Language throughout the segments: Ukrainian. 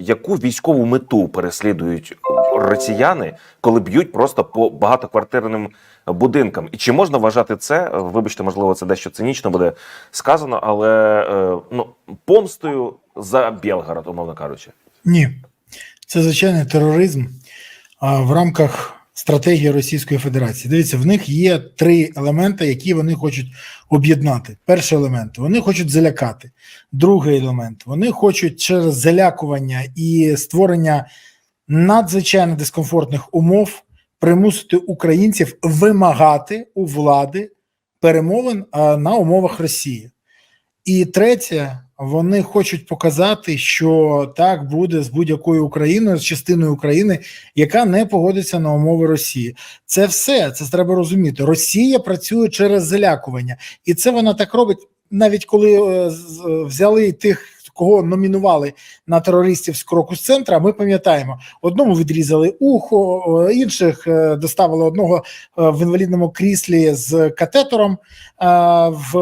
яку військову мету переслідують росіяни, коли б'ють просто по багатоквартирним будинкам? І чи можна вважати це? Вибачте, можливо, це дещо цинічно буде сказано, але е, ну помстою за Білгород, умовно кажучи. Ні, це звичайний тероризм в рамках стратегії Російської Федерації. Дивіться, в них є три елементи, які вони хочуть об'єднати. Перший елемент вони хочуть залякати. Другий елемент вони хочуть через залякування і створення надзвичайно дискомфортних умов примусити українців вимагати у влади перемовин на умовах Росії. І третє, вони хочуть показати, що так буде з будь-якою Україною, з частиною України, яка не погодиться на умови Росії. Це все це треба розуміти. Росія працює через залякування, і це вона так робить, навіть коли е, е, взяли тих. Кого номінували на терористів з кроку з центра, ми пам'ятаємо, одному відрізали ухо, інших е, доставили одного е, в інвалідному кріслі з катетером е, в,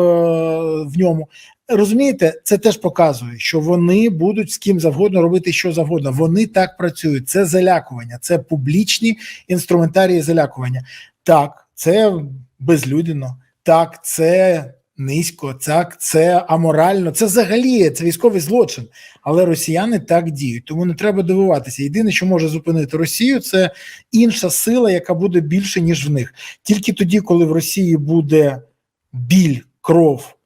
в ньому. Розумієте, це теж показує, що вони будуть з ким завгодно робити що завгодно. Вони так працюють. Це залякування, це публічні інструментарії залякування. Так, це безлюдно, так, це низько, так, це аморально. Це взагалі це військовий злочин. Але росіяни так діють, тому не треба дивуватися. Єдине, що може зупинити Росію, це інша сила, яка буде більше ніж в них. Тільки тоді, коли в Росії буде біль, кров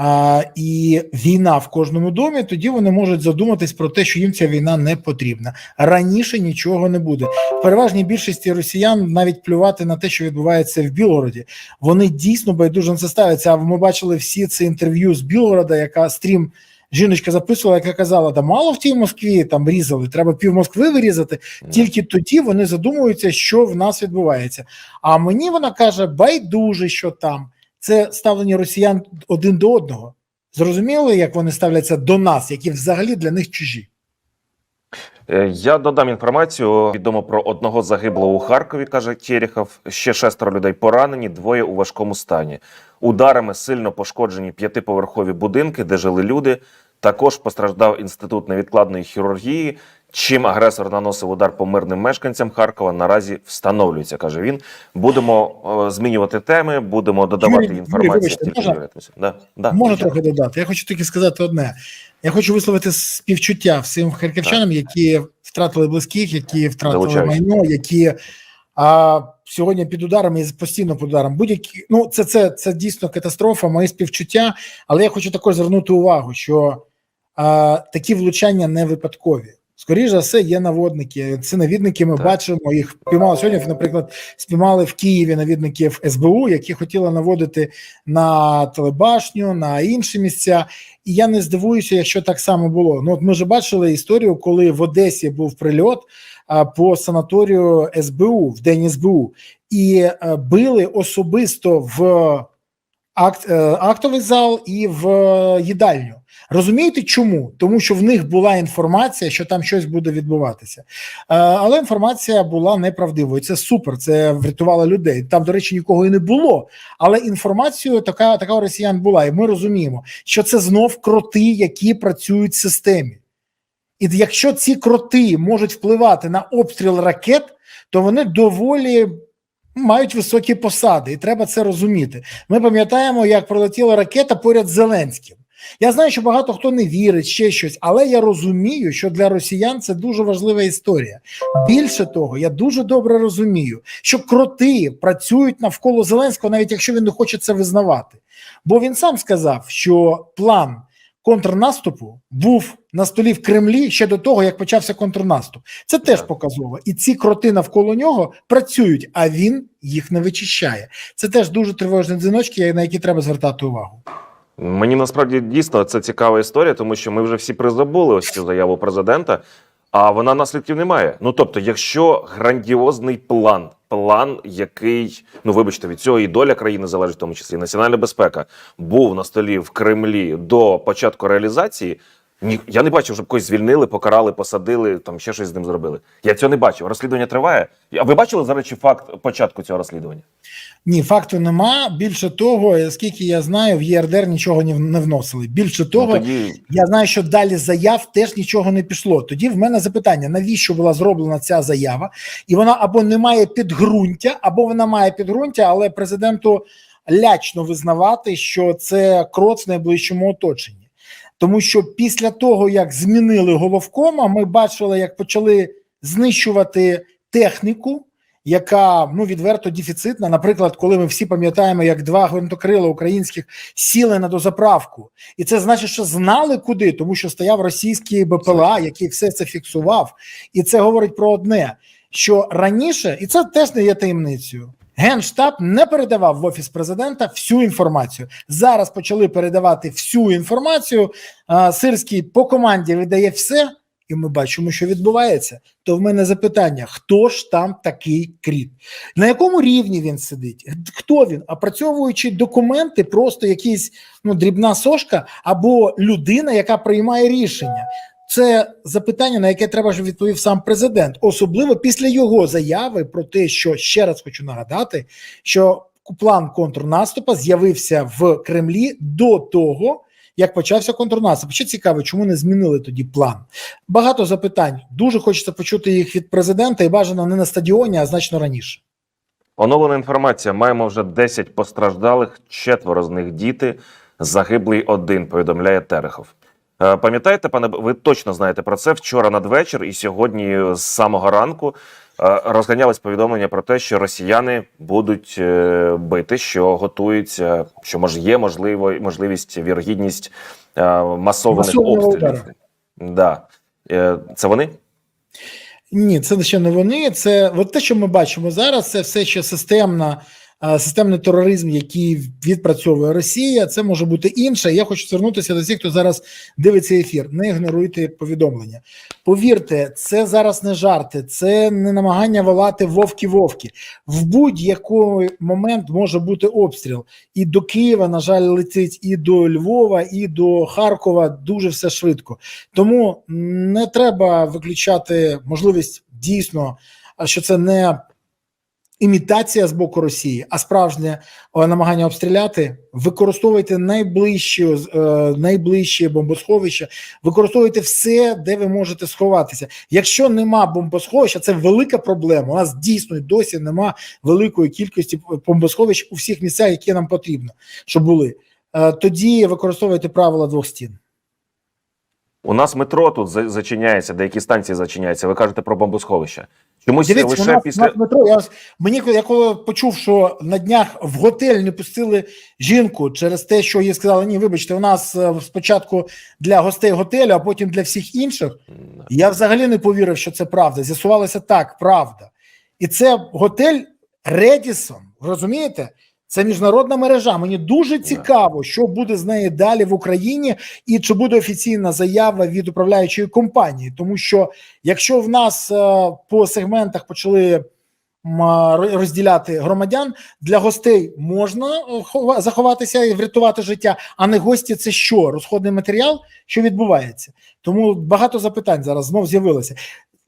а, і війна в кожному домі, тоді вони можуть задуматись про те, що їм ця війна не потрібна. Раніше нічого не буде. В переважній більшості росіян навіть плювати на те, що відбувається в Білгороді. Вони дійсно байдуже на це ставляться. А ми бачили всі це інтерв'ю з Білгорода, яка стрім. Жіночка записувала, яка казала, да мало в тій Москві там різали, треба пів Москви вирізати. Тільки тоді вони задумуються, що в нас відбувається. А мені вона каже, байдуже, що там. Це ставлення росіян один до одного. Зрозуміли, як вони ставляться до нас, які взагалі для них чужі. Е, Я додам інформацію. Відомо про одного загиблого у Харкові, каже Терехов. Ще шестеро людей поранені, двоє у важкому стані. Ударами сильно пошкоджені п'ятиповерхові будинки, де жили люди. Також постраждав інститут невідкладної хірургії. Чим агресор наносив удар по мирним мешканцям Харкова, наразі встановлюється, каже він. Будемо е, змінювати теми, будемо додавати Юрій, Юрій, інформацію. вибачте, тільки можна? дивитися. Да, да, звичайно. трохи додати. Я хочу тільки сказати одне: я хочу висловити співчуття всім харківчанам, які втратили близьких, які втратили Долучаюсь. майно, які а, сьогодні під ударом і постійно під ударом. Будь-які ну це, це, це дійсно катастрофа, мої співчуття. Але я хочу також звернути увагу, що а, такі влучання не випадкові. Скоріше за все, є наводники. Це навідники. Ми Так. бачимо їх піймали сьогодні. Наприклад, спіймали в Києві навідників СБУ, які хотіли наводити на телебашню, на інші місця. І я не здивуюся, якщо так само було. Ну от ми вже бачили історію, коли в Одесі був прильот по санаторію СБУ в день СБУ, і е, били особисто в акт, е, актовий зал і в е, їдальню. Розумієте, чому? Тому що в них була інформація, що там щось буде відбуватися. Е, але інформація була неправдивою. Це супер, це врятувало людей. Там, до речі, нікого і не було. Але інформація така, така у росіян була, і ми розуміємо, що це знов кроти, які працюють в системі. І якщо ці кроти можуть впливати на обстріл ракет, то вони доволі мають високі посади, і треба це розуміти. Ми пам'ятаємо, як пролетіла ракета поряд з Зеленським. Я знаю, що багато хто не вірить, ще щось, але я розумію, що для росіян це дуже важлива історія. Більше того, я дуже добре розумію, що кроти працюють навколо Зеленського, навіть якщо він не хоче це визнавати. Бо він сам сказав, що план контрнаступу був на столі в Кремлі ще до того, як почався контрнаступ. Це теж показово. І ці кроти навколо нього працюють, а він їх не вичищає. Це теж дуже тривожні дзвіночки, на які треба звертати увагу. Мені насправді дійсно це цікава історія, тому що ми вже всі призабули ось цю заяву президента, а вона наслідків не має. Ну тобто, якщо грандіозний план, план, який, ну вибачте, від цього і доля країни залежить, в тому числі національна безпека, був на столі в Кремлі до початку реалізації. Ні, я не бачив, щоб когось звільнили, покарали, посадили, там ще щось з ним зробили. Я цього не бачив. Розслідування триває. А ви бачили, до речі, факт початку цього розслідування? Ні, факту нема. Більше того, скільки я знаю, в ЄРДР нічого не вносили. Більше того, Ну, тоді я знаю, що далі заяв теж нічого не пішло. Тоді в мене запитання: навіщо була зроблена ця заява? І вона або не має підґрунтя, або вона має підґрунтя, але президенту лячно визнавати, що це крот в найближчому оточенні. Тому що після того, як змінили головкома, ми бачили, як почали знищувати техніку, яка ну відверто дефіцитна. Наприклад, коли ми всі пам'ятаємо, як два гвинтокрила українських сіли на дозаправку, і це значить, що знали куди, тому що стояв російський БПЛА, який все це фіксував, і це говорить про одне: що раніше, і це теж не є таємницею. Генштаб не передавав в офіс президента всю інформацію. Зараз почали передавати всю інформацію. Сирський по команді видає все, і ми бачимо, що відбувається. То в мене запитання: хто ж там такий кріт? На якому рівні він сидить? Хто він? Опрацьовуючи документи, просто якийсь ну, дрібна сошка або людина, яка приймає рішення. Це запитання, на яке треба, щоб відповів сам президент, особливо після його заяви про те, що ще раз хочу нагадати, що план контрнаступу з'явився в Кремлі до того, як почався контрнаступ. Ще цікаво, чому не змінили тоді план? Багато запитань. Дуже хочеться почути їх від президента і бажано не на стадіоні, а значно раніше. оновлена інформація. Маємо вже 10 постраждалих, четверо з них діти. Загиблий один, повідомляє Терехов. Е, Пам'ятаєте, пане, ви точно знаєте про це вчора надвечір і сьогодні з самого ранку е, розганялись повідомлення про те, що росіяни будуть е, бити, що готуються, що може є можливо можливість, вірогідність е, масованих Масованого обстрілів. удару. Да. Е, Це вони? Ні, це ще не вони. Це от те, що ми бачимо зараз, це все ще системна. Системний тероризм, який відпрацьовує Росія, це може бути інше. Я хочу звернутися до всіх, хто зараз дивиться ефір. Не ігноруйте повідомлення. Повірте, це зараз не жарти, це не намагання волати вовки-вовки. В будь-який момент може бути обстріл. І до Києва, на жаль, летить, і до Львова, і до Харкова дуже все швидко. Тому не треба виключати можливість дійсно, а що це не імітація з боку Росії, а справжнє е, намагання обстріляти. Використовуйте найближчі, е, найближчі бомбосховища, використовуйте все, де ви можете сховатися. Якщо нема бомбосховища, це велика проблема. У нас дійсно досі нема великої кількості бомбосховищ у всіх місцях, які нам потрібно, щоб були. Е, Тоді використовуйте правила двох стін. У нас метро тут зачиняється, деякі станції зачиняються. Ви кажете про бомбосховища. Чомусь Дивіться, лише у нас, після у нас метро. Я мені я коли почув, що на днях в готель не пустили жінку через те, що їй сказали, ні, вибачте, у нас е, спочатку для гостей готелю, а потім для всіх інших. Я взагалі не повірив, що це правда. З'ясувалося так, правда. І це готель Редісон. Розумієте? Це міжнародна мережа. Мені дуже цікаво, що буде з нею далі в Україні, і чи буде офіційна заява від управляючої компанії. Тому що якщо в нас е, по сегментах почали розділяти громадян, для гостей можна е, хова- заховатися і врятувати життя, а не гості це що? Розходний матеріал, що відбувається? Тому багато запитань зараз знов з'явилося.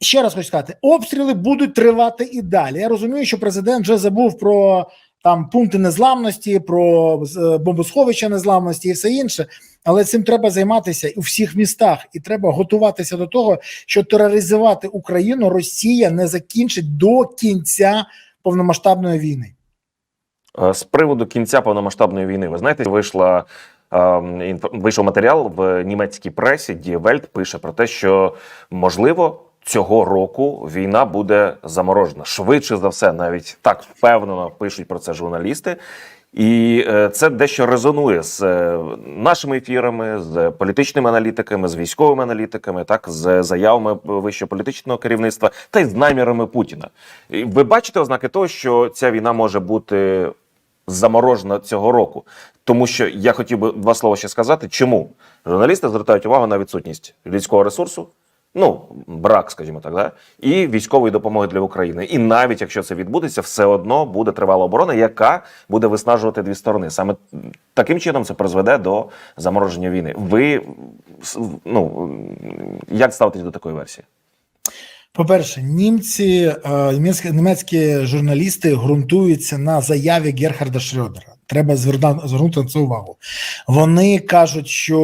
Ще раз хочу сказати: обстріли будуть тривати і далі. Я розумію, що президент вже забув про там пункти незламності, про е, бомбосховища незламності і все інше. Але цим треба займатися у всіх містах, і треба готуватися до того, що тероризувати Україну Росія не закінчить до кінця повномасштабної війни. Е, З приводу кінця повномасштабної війни, ви знаєте, вийшла е, вийшов матеріал в німецькій пресі. Die пише про те, що можливо цього року війна буде заморожена. Швидше за все, навіть так впевнено пишуть про це журналісти. І е, це дещо резонує з е, нашими ефірами, з політичними аналітиками, з військовими аналітиками, так з заявами вищого політичного керівництва та й з намірами Путіна. Ви бачите ознаки того, що ця війна може бути заморожена цього року. Тому що я хотів би два слова ще сказати, чому журналісти звертають увагу на відсутність людського ресурсу, Ну, брак, скажімо так, да? і військової допомоги для України. І навіть якщо це відбудеться, все одно буде тривала оборона, яка буде виснажувати дві сторони. Саме таким чином це призведе до замороження війни. Ви ну як ставитесь до такої версії? По-перше, німці, е, німецькі журналісти ґрунтуються на заяві Герхарда Шрёдера. Треба зверна- звернути на це увагу. Вони кажуть, що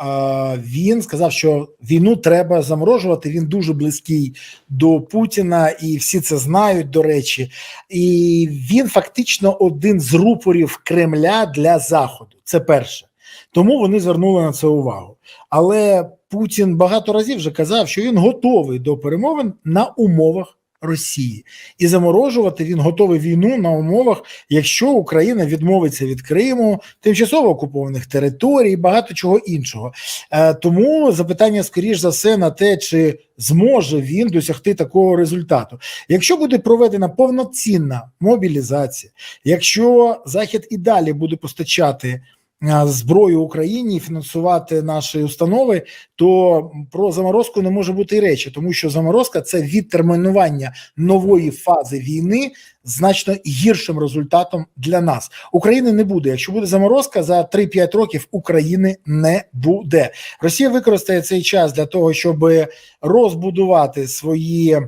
е, він сказав, що війну треба заморожувати. Він дуже близький до Путіна, і всі це знають. До речі, і він фактично один з рупорів Кремля для Заходу. Це перше. Тому вони звернули на це увагу. Але Путін багато разів вже казав, що він готовий до перемовин на умовах Росії, і заморожувати він готовий війну на умовах, якщо Україна відмовиться від Криму, тимчасово окупованих територій, і багато чого іншого. Е, тому запитання скоріш за все на те, чи зможе він досягти такого результату. Якщо буде проведена повноцінна мобілізація, якщо Захід і далі буде постачати зброю Україні фінансувати наші установи, то про заморозку не може бути і речі, тому що заморозка це відтермінування нової фази війни значно гіршим результатом для нас. України не буде. Якщо буде заморозка за 3-5 років, України не буде. Росія використає цей час для того, щоб розбудувати свої.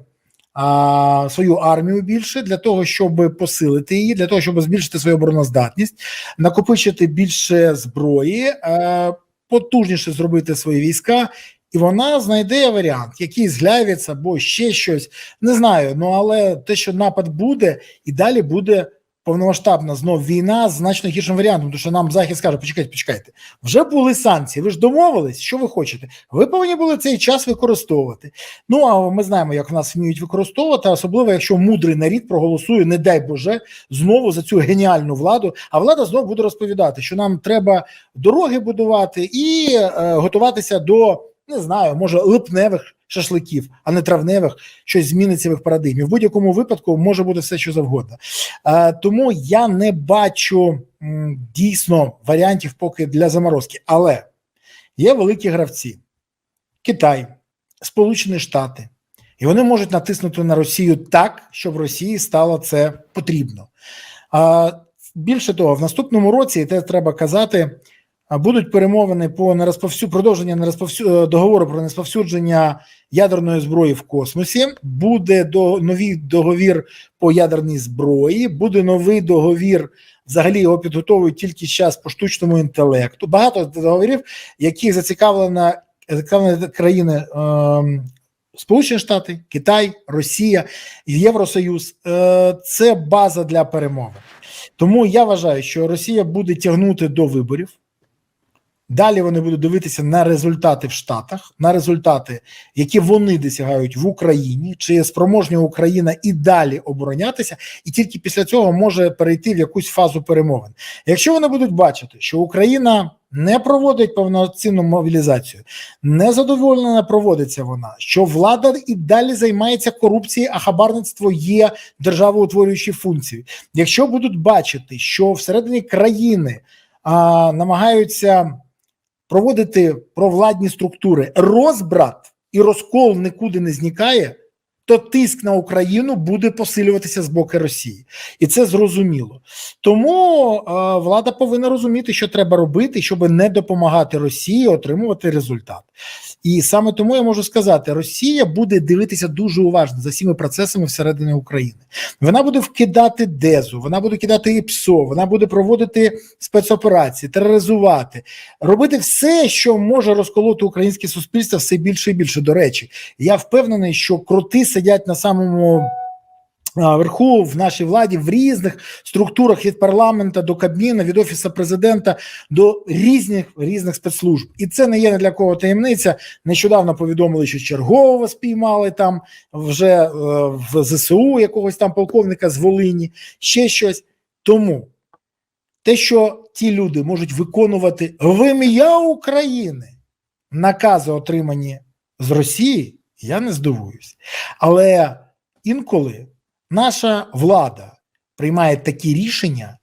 А, свою армію більше для того, щоб посилити її, для того, щоб збільшити свою обороноздатність, накопичити більше зброї, е, потужніше зробити свої війська, і вона знайде варіант, який глявець або ще щось. Не знаю. Ну але те, що напад буде, і далі буде повномасштабна знов війна з значно гіршим варіантом, тому що нам захід скаже: почекайте, почекайте, вже були санкції. Ви ж домовились, що ви хочете? Ви повинні були цей час використовувати. Ну а ми знаємо, як в нас вміють використовувати, особливо якщо мудрий нарід проголосує, не дай Боже, знову за цю геніальну владу. А влада знову буде розповідати, що нам треба дороги будувати і е, готуватися до не знаю, може липневих шашликів, а не травневих, щось зміниться в їх парадигмі. В будь-якому випадку може бути все, що завгодно. Е, тому я не бачу м, дійсно варіантів поки для заморозки, але є великі гравці: Китай, Сполучені Штати, і вони можуть натиснути на Росію так, щоб Росії стало це потрібно. А більше того, в наступному році, і те треба казати, будуть перемовини по нерозповсю... продовження нерозповсю... е, договору про нерозповсюдження ядерної зброї в космосі. Буде до новий договір по ядерній зброї, буде новий договір. Взагалі його підготовують тільки зараз по штучному інтелекту. Багато договорів, яких зацікавлена країни. ем, Сполучені Штати, Китай, Росія, Євросоюз Е, це база для перемови. Тому я вважаю, що Росія буде тягнути до виборів. Далі вони будуть дивитися на результати в Штатах, на результати, які вони досягають в Україні, чи спроможня Україна і далі оборонятися, і тільки після цього може перейти в якусь фазу перемовин. Якщо вони будуть бачити, що Україна не проводить повноцінну мобілізацію, не задоволена проводиться вона, що влада і далі займається корупцією, а хабарництво є державоутворюючою функцією. Якщо будуть бачити, що всередині країни а, намагаються проводити провладні структури. Розбрат і розкол нікуди не зникає, то тиск на Україну буде посилюватися з боку Росії, і це зрозуміло. Тому е, влада повинна розуміти, що треба робити, щоб не допомагати Росії отримувати результат. І саме тому я можу сказати, Росія буде дивитися дуже уважно за всіми процесами всередині України. Вона буде вкидати дезу, вона буде кидати ІПСО, вона буде проводити спецоперації, тероризувати, робити все, що може розколоти українське суспільство все більше і більше. До речі, я впевнений, що кроти сидять на самому. Верху в нашій владі в різних структурах від парламента до Кабміна, від офісу президента до різних різних спецслужб, і це не є не для кого таємниця. Нещодавно повідомили, що чергового спіймали там вже е, в ЗСУ якогось там полковника з Волині, ще щось. Тому те, що ті люди можуть виконувати в ім'я України накази, отримані з Росії, я не здивуюсь. Але інколи наша влада приймає такі рішення,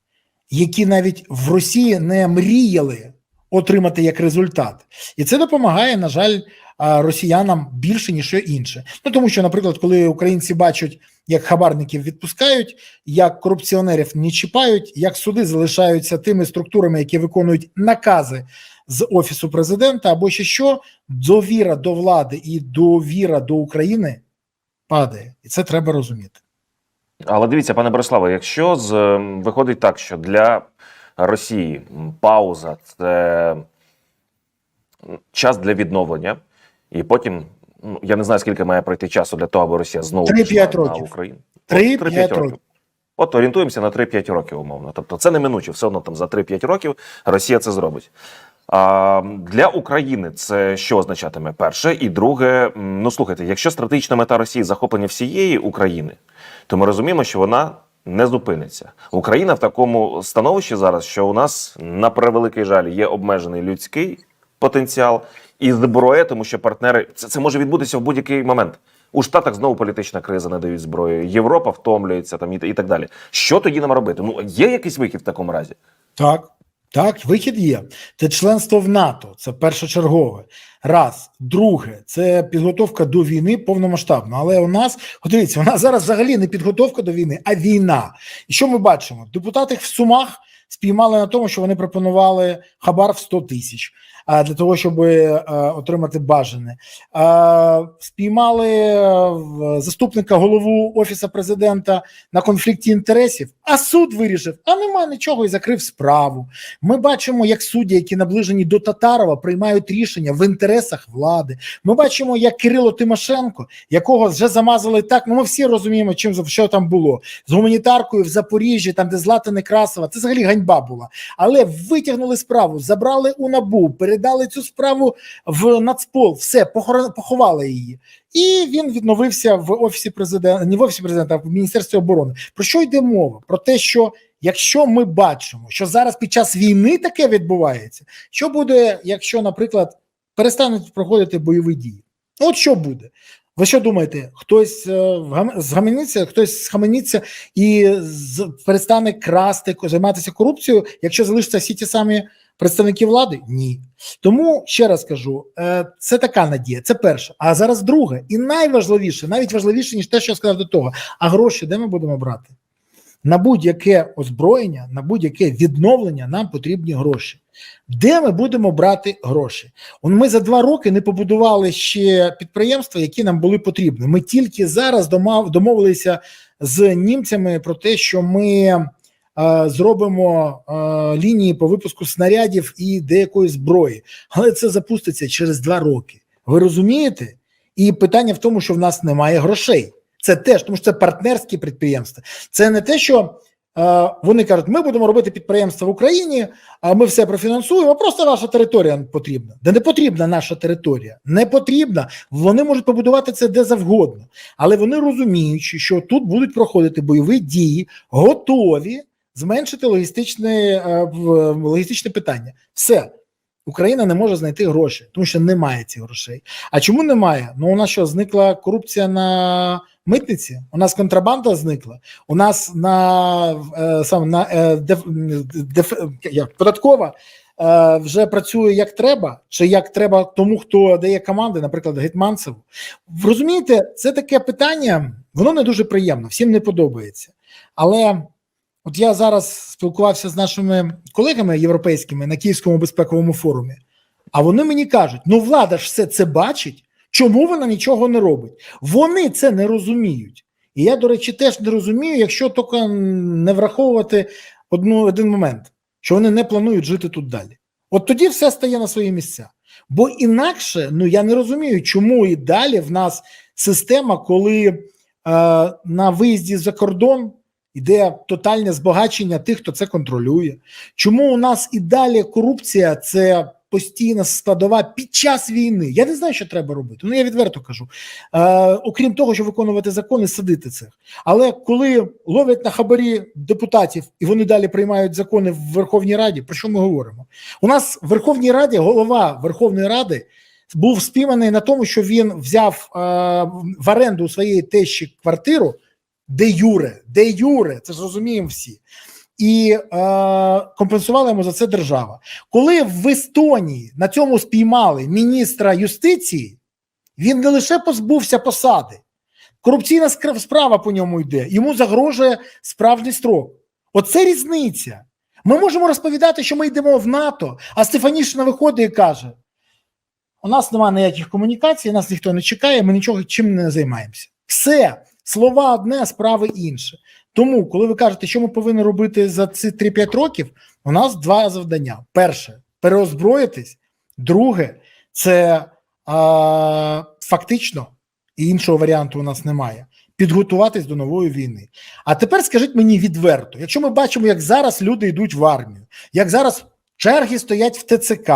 які навіть в Росії не мріяли отримати як результат. І це допомагає, на жаль, росіянам більше ніж інше. Ну тому що, наприклад, коли українці бачать, як хабарників відпускають, як корупціонерів не чіпають, як суди залишаються тими структурами, які виконують накази з офісу президента, або ще що, довіра до влади і довіра до України падає, і це треба розуміти. Але дивіться, пане Бориславе, якщо з виходить так, що для Росії пауза це час для відновлення, і потім ну, я не знаю, скільки має пройти часу для того, аби Росія знову 3-5 на років. Україну. 3-5 п'ять років. От орієнтуємося на 3-5 років, умовно. Тобто це неминуче, все одно там за 3-5 років Росія це зробить. А для України це що означатиме? Перше, і друге, ну слухайте, якщо стратегічна мета Росії захоплення всієї України, то ми розуміємо, що вона не зупиниться. Україна в такому становищі зараз, що у нас на превеликий жаль є обмежений людський потенціал і зброя, тому що партнери це, це може відбутися в будь-який момент. У Штатах знову політична криза не дають зброю. Європа втомлюється там і, і так далі. Що тоді нам робити? Ну є якийсь вихід в такому разі? Так, так, вихід є. Це членство в НАТО, це першочергове. Раз, друге, це підготовка до війни повномасштабно. Але у нас, от дивіться, у нас зараз взагалі не підготовка до війни, а війна. І що ми бачимо? Депутати в Сумах спіймали на тому, що вони пропонували хабар в 100 тисяч для того, щоб е, отримати бажане. Спіймали е, заступника голову офісу президента на конфлікті інтересів, а суд вирішив, а нема нічого і закрив справу. Ми бачимо, як судді, які наближені до Татарова, приймають рішення в інтересах влади. Ми бачимо, як Кирило Тимошенко, якого вже замазали так. Ну ми всі розуміємо, чим що там було з гуманітаркою в Запоріжжі, там де Злата Некрасова. Це взагалі ганьба була. Але витягнули справу, забрали у набу, передали цю справу в Нацпол. Все поховали її. І він відновився в офісі президента, не в офісі президента, а в міністерстві оборони. Про що йде мова? Про те, що якщо ми бачимо, що зараз під час війни таке відбувається, що буде, якщо, наприклад, перестануть проходити бойові дії? От що буде? Ви що думаєте? Хтось е, згамениться, хтось схамениться і перестане красти, займатися корупцією, якщо залишаться всі ті самі представники влади? Ні. Тому ще раз кажу: е, це така надія. Це перше. А зараз друге, і найважливіше, навіть важливіше ніж те, що я сказав до того. А гроші де ми будемо брати? На будь-яке озброєння, на будь-яке відновлення нам потрібні гроші. Де ми будемо брати гроші? Ми за два роки не побудували ще підприємства, які нам були потрібні. Ми тільки зараз домовилися з німцями про те, що ми зробимо е, лінії по випуску снарядів і деякої зброї, але це запуститься через два роки. Ви розумієте? І питання в тому, що в нас немає грошей. Це теж, тому що це партнерські підприємства. Це не те, що е, вони кажуть, ми будемо робити підприємства в Україні, а ми все профінансуємо. Просто наша територія потрібна. Де не потрібна наша територія, не потрібна. Вони можуть побудувати це де завгодно, але вони розуміють, що тут будуть проходити бойові дії, готові зменшити логістичне, е, логістичне питання. Все. Україна не може знайти гроші, тому що немає цих грошей. А чому немає? Ну у нас що зникла корупція на митниці? У нас контрабанда зникла. У нас на е, сам на е, деф, деф, як, податкова вже працює як треба, чи як треба тому, хто дає команди, наприклад, Гетманцеву. Ви Розумієте, це таке питання, воно не дуже приємно, всім не подобається. Але от я зараз спілкувався з нашими колегами європейськими на Київському безпековому форумі, а вони мені кажуть: ну влада ж все це бачить, чому вона нічого не робить? Вони це не розуміють. І я, до речі, теж не розумію, якщо тільки не враховувати одну, один момент, що вони не планують жити тут далі. От тоді все стає на свої місця. Бо інакше, ну я не розумію, чому і далі в нас система, коли е, на виїзді за кордон йде тотальне збагачення тих, хто це контролює. Чому у нас і далі корупція це постійна складова під час війни? Я не знаю, що треба робити. Ну я відверто кажу. Е, окрім того, що виконувати закони, садити цих. Але коли ловлять на хабарі депутатів і вони далі приймають закони в Верховній Раді, про що ми говоримо? У нас в Верховній Раді голова Верховної Ради був спійманий на тому, що він взяв е, в оренду у своєї тещі квартиру де юре, де юре, це ж розуміємо всі. І е, компенсувала йому за це держава. Коли в Естонії на цьому спіймали міністра юстиції, Він не лише позбувся посади, корупційна справа по ньому йде. Йому загрожує справжній строк. Оце різниця. Ми можемо розповідати, що ми йдемо в НАТО, а Стефанішина виходить і каже: у нас немає ніяких комунікацій, нас ніхто не чекає, ми нічого чим не займаємося. Все, слова одне, справи інше. Тому, коли ви кажете, що ми повинні робити за ці 3-5 років, у нас два завдання: перше переозброїтись, друге це а, фактично і іншого варіанту у нас немає. Підготуватись до нової війни. А тепер скажіть мені відверто: якщо ми бачимо, як зараз люди йдуть в армію, як зараз черги стоять в ТЦК,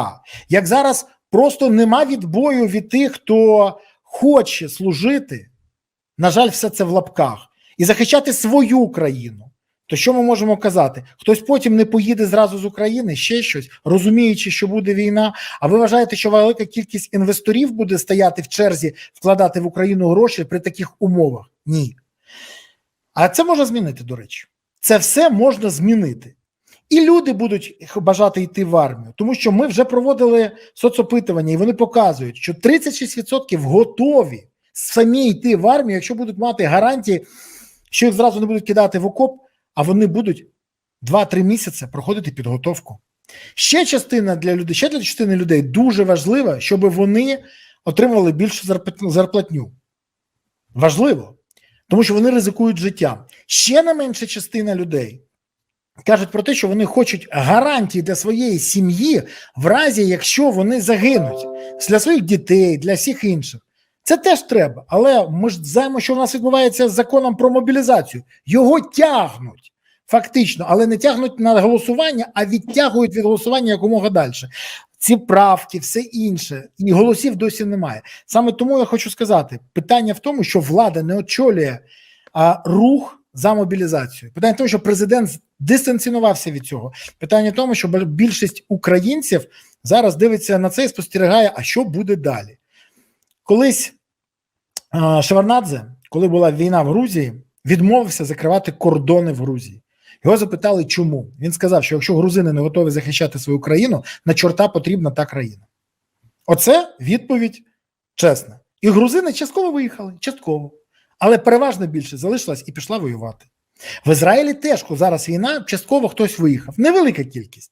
як зараз просто нема відбою від тих, хто хоче служити, на жаль, все це в лапках, і захищати свою країну. То що ми можемо казати? Хтось потім не поїде зразу з України, ще щось, розуміючи, що буде війна. А ви вважаєте, що велика кількість інвесторів буде стояти в черзі, вкладати в Україну гроші при таких умовах? Ні. А це можна змінити, до речі. Це все можна змінити. І люди будуть бажати йти в армію, тому що ми вже проводили соцопитування, і вони показують, що 36% готові самі йти в армію, якщо будуть мати гарантії, що їх зразу не будуть кидати в окоп, а вони будуть 2-3 місяці проходити підготовку. Ще частина для людей, ще для частини людей дуже важлива, щоб вони отримували більшу зарплат- зарплатню. Важливо, тому що вони ризикують життям. Ще не менша частина людей кажуть про те, що вони хочуть гарантії для своєї сім'ї, в разі якщо вони загинуть для своїх дітей, для всіх інших. Це теж треба, але ми ж знаємо, що в нас відбувається з законом про мобілізацію. Його тягнуть фактично, але не тягнуть на голосування, а відтягують від голосування якомога далі. Ці правки, все інше, і голосів досі немає. Саме тому я хочу сказати: питання в тому, що влада не очолює а, рух за мобілізацію. Питання в тому, що президент дистанціонувався від цього. Питання в тому, що більшість українців зараз дивиться на це і спостерігає, а що буде далі. Колись Шеварнадзе, коли була війна в Грузії, відмовився закривати кордони в Грузії. Його запитали, чому. Він сказав, що якщо грузини не готові захищати свою країну, на чорта потрібна та країна. Оце відповідь чесна. І грузини частково виїхали, частково. Але переважно більше залишилась і пішла воювати. В Ізраїлі теж зараз війна, частково хтось виїхав. Невелика кількість,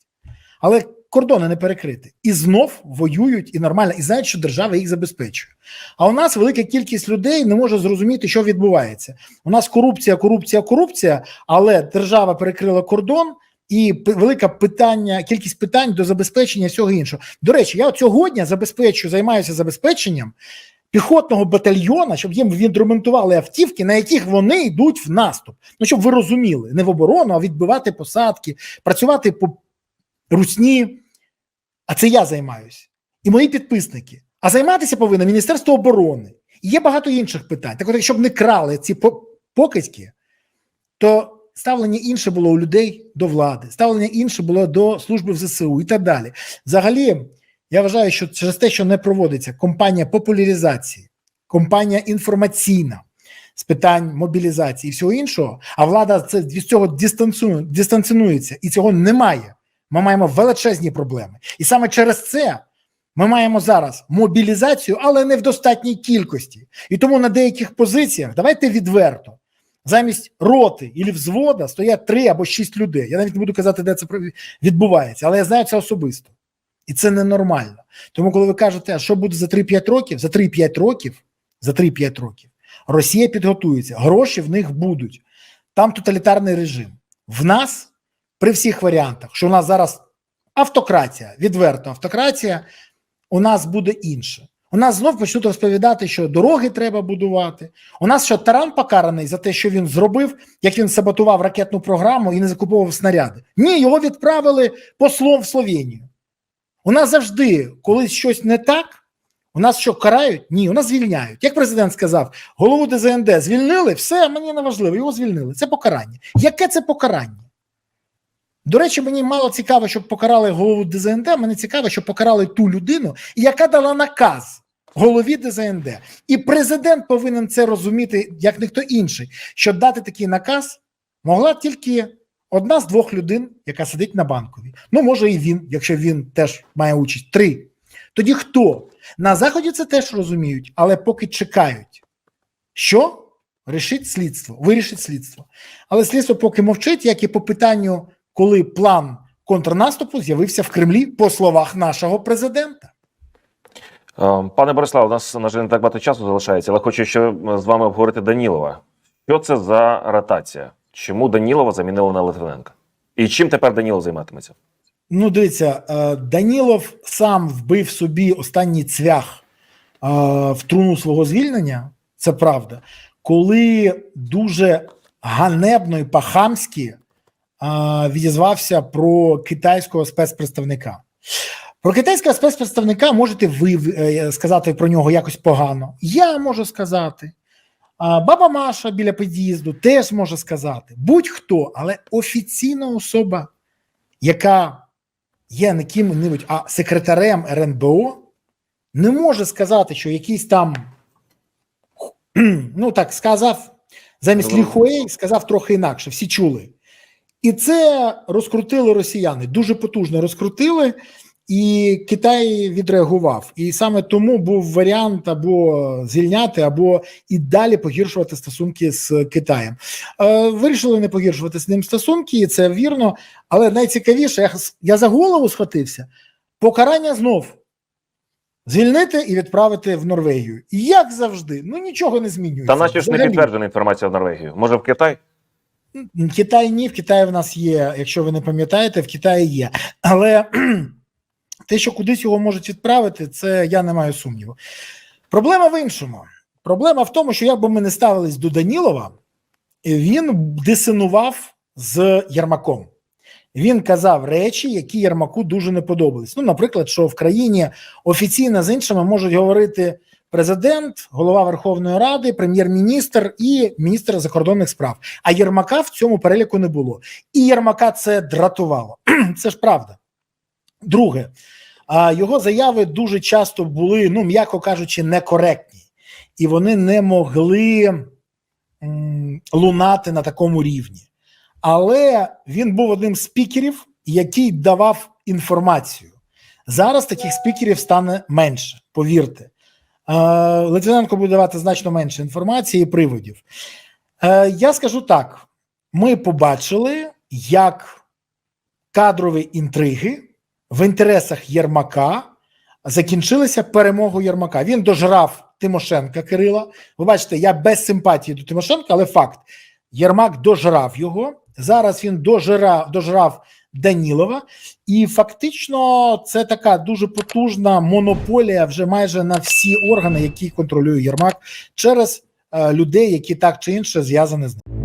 але кордони не перекриті. І знов воюють і нормально, і знають, що держава їх забезпечує. А у нас велика кількість людей не може зрозуміти, що відбувається. У нас корупція, корупція, корупція, але держава перекрила кордон. І велика питання, кількість питань до забезпечення всього іншого. До речі, я от сьогодні забезпечую, займаюся забезпеченням піхотного батальйона, щоб їм відремонтували автівки, на яких вони йдуть в наступ. Ну щоб ви розуміли, не в оборону, а відбивати посадки, працювати по русні. А це я займаюся. І мої підписники. А займатися повинно Міністерство оборони. І є багато інших питань. Так от, якщо б не крали ці покидьки, то ставлення інше було у людей до влади, ставлення інше було до служби в ЗСУ і так далі. Взагалі, я вважаю, що через те, що не проводиться компанія популяризації, компанія інформаційна з питань мобілізації і всього іншого, а влада це від цього дистанціонує, дистанціонується, і цього немає. Ми маємо величезні проблеми. І саме через це ми маємо зараз мобілізацію, але не в достатній кількості. І тому на деяких позиціях давайте відверто. Замість роти і взвода стоять три або шість людей. Я навіть не буду казати, де це відбувається, але я знаю це особисто. І це ненормально. Тому, коли ви кажете, а що буде за 3-5 років, за 3-5 років, за 3-5 років Росія підготується, гроші в них будуть. Там тоталітарний режим. В нас при всіх варіантах, що у нас зараз автократія, відверто автократія, у нас буде інше. У нас знов почнуть розповідати, що дороги треба будувати. У нас що таран покараний за те, що він зробив, як він саботував ракетну програму і не закуповував снаряди. Ні, його відправили послом в Словенію. У нас завжди, коли щось не так, у нас що карають? Ні, у нас звільняють. Як президент сказав, голову ДЗНД звільнили, все, мені не важливо, його звільнили. Це покарання. Яке це покарання? До речі, мені мало цікаво, щоб покарали голову ДЗНД. Мені цікаво, щоб покарали ту людину, яка дала наказ голові ДЗНД. І президент повинен це розуміти, як ніхто інший, що дати такий наказ могла тільки одна з двох людей, яка сидить на банковій. Ну, може, і він, якщо він теж має участь. Три. Тоді хто? На Заході це теж розуміють, але поки чекають. Що? Рішить слідство, вирішить слідство. Але слідство поки мовчить, як і по питанню, коли план контрнаступу з'явився в Кремлі, по словах нашого президента. Е, Пане Борислав, у нас на жаль не так багато часу залишається, але хочу ще з вами обговорити Данілова. Що це за ротація? Чому Данілова замінили на Литвиненка? І чим тепер Данілов займатиметься? Ну, дивіться, е, Данілов сам вбив собі останній цвях е, в труну свого звільнення. Це правда, коли дуже ганебно і по-хамськи е, відізвався про китайського спецпредставника. Про китайського спецпредставника можете ви е, сказати про нього якось погано. Я можу сказати. Баба Маша біля під'їзду теж може сказати. Будь-хто, але офіційна особа, яка є не ким-небудь, а секретарем РНБО, не може сказати, що якийсь там, ну так сказав, замість. Ліхуей сказав трохи інакше, всі чули. І це розкрутили росіяни, дуже потужно розкрутили, і Китай відреагував. І саме тому був варіант або звільняти, або і далі погіршувати стосунки з Китаєм. Е, вирішили не погіршувати з ним стосунки, і це вірно. Але найцікавіше, я, я за голову схватився. Покарання знов звільнити і відправити в Норвегію. І як завжди, ну нічого не змінюється. Та наче ж не підтверджена інформація в Норвегію. Може в Китай? Китай ні, в Китаї в нас є, якщо ви не пам'ятаєте, в Китаї є. Але те, що кудись його можуть відправити, це я не маю сумніву. Проблема в іншому. Проблема в тому, що як би ми не ставились до Данілова, він дисинував з Єрмаком. Він казав речі, які Єрмаку дуже не подобались. Ну, наприклад, що в країні офіційно з іншими можуть говорити президент, голова Верховної Ради, прем'єр-міністр і міністр закордонних справ. А Єрмака в цьому переліку не було. І Єрмака це дратувало. Це ж правда. Друге, його заяви дуже часто були, ну м'яко кажучи, некоректні, і вони не могли лунати на такому рівні. Але він був одним з спікерів, який давав інформацію. Зараз таких спікерів стане менше, повірте. Е, Литвиненко буде давати значно менше інформації і приводів. Е, Я скажу так: ми побачили, як кадрові інтриги в інтересах Єрмака закінчилися перемогою Єрмака. Він дожрав Тимошенка Кирила. Ви бачите, я без симпатії до Тимошенка, але факт: Єрмак дожрав його. Зараз він дожира, дожрав Данілова, і фактично це така дуже потужна монополія вже майже на всі органи, які контролює Єрмак через е, людей, які так чи інше зв'язані з ним.